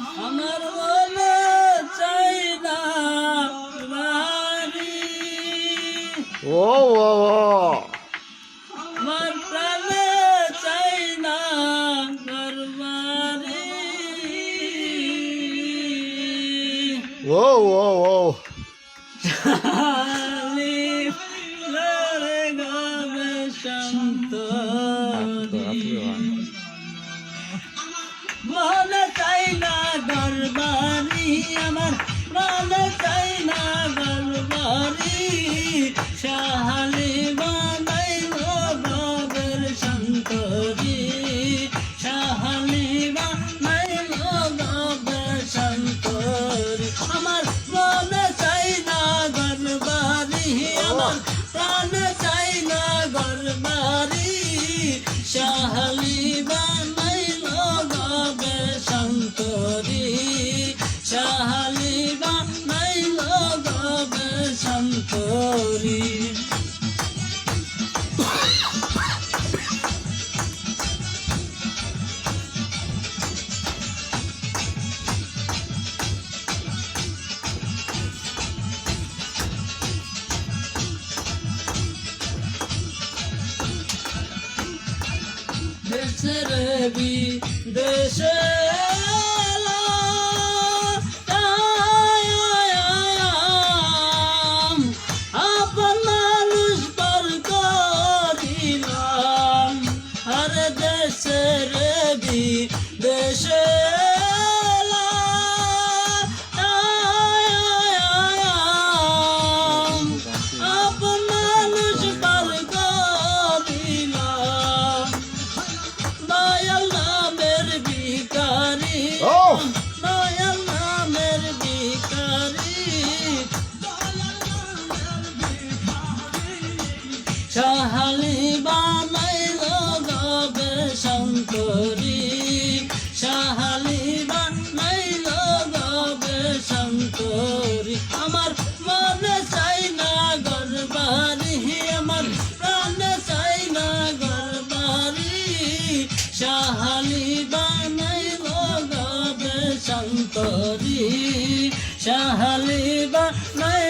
আমার মনে চাই না ও ও ও। আমার প্রাণে চাই না ঘরবাড়ি। ও ও ও। গরবারি আমার দেশের বি দেশে সাহালি বানাইল গবে শঙ্করি সাহালি বানাইল গবে শঙ্করি আমার মনে চাই না গরবারি, আমার প্রাণে চাই না গরবারি। সাহালি বানাইল গবে শঙ্করি সাহালি বানাইল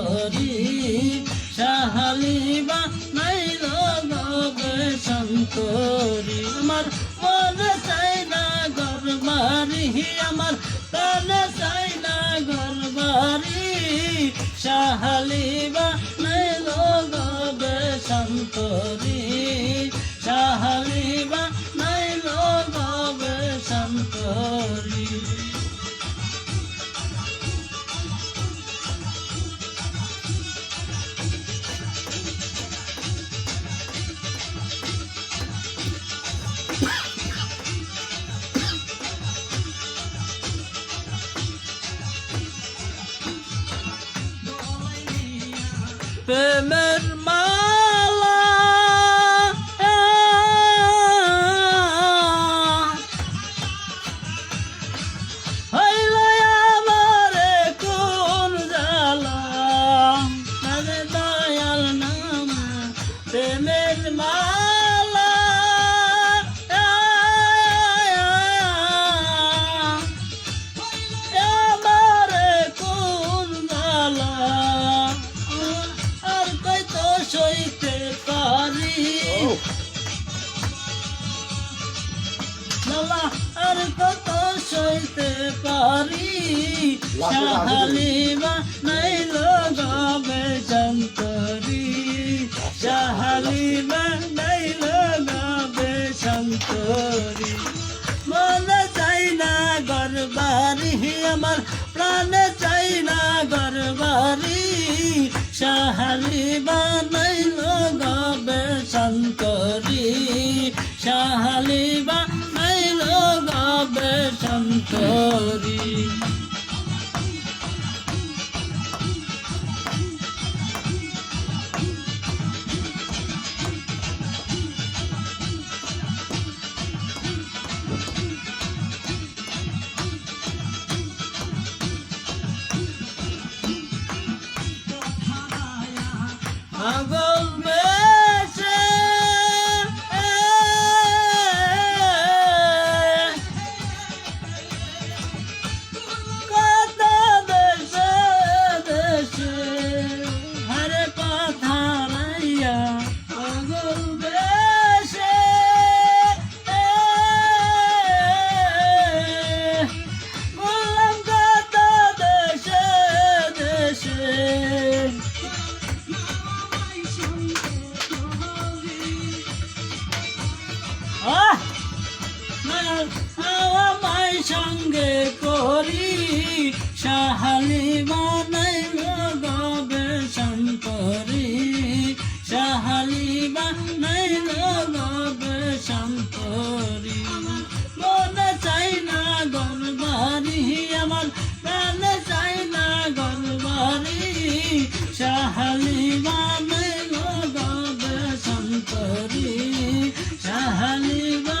শঙ্করি আমার, মনে চাই না গরবারি আমার প্রাণে চাই না গরবারি সাহালি বানাইল গবে শঙ্করি Ömer পারি লাফে লাফে সাহালিমা নাই লগাবে যন্তরি সাহালিমা সন্তরি মনে চাই না গরবারি, আমার প্রাণে চাই না গরবারি। নাই লগাবে সন্তরি লগাবে সন্তরি পাগল আমায় সঙ্গে করি সাহালি বানাই লগবে শঙ্করি সাহালি বানাই লগবে শঙ্করি। মনে চাই না গরবারি আমার প্রাণে চাই না গরবারি সাহালি বানাই লগবে শঙ্করি সাহালি বানাই